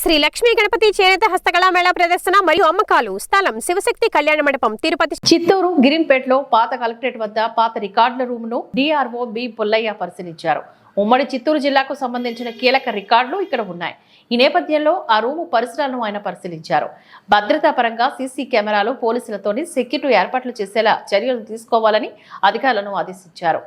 శ్రీ లక్ష్మీ గణపతి చేనేత హస్తకళా మేళా ప్రదర్శన మరియు అమ్మకాలు. స్థలం శివశక్తి కళ్యాణ మండపం తిరుపతి చిత్తూరు గిరింపేటలో పాత కలెక్టరేట్ వద్ద పాత రికార్డుల రూమ్ను డిఆర్ఓ బి పుల్లయ్య పరిశీలించారు. ఉమ్మడి చిత్తూరు జిల్లాకు సంబంధించిన కీలక రికార్డులు ఇక్కడ ఉన్నాయి. ఈ నేపథ్యంలో ఆ రూము పరిసరాలను ఆయన పరిశీలించారు. భద్రతా పరంగా సీసీ కెమెరాలు పోలీసులతోని సెక్యూరిటీ ఏర్పాట్లు చేసేలా చర్యలు తీసుకోవాలని అధికారులను ఆదేశించారు.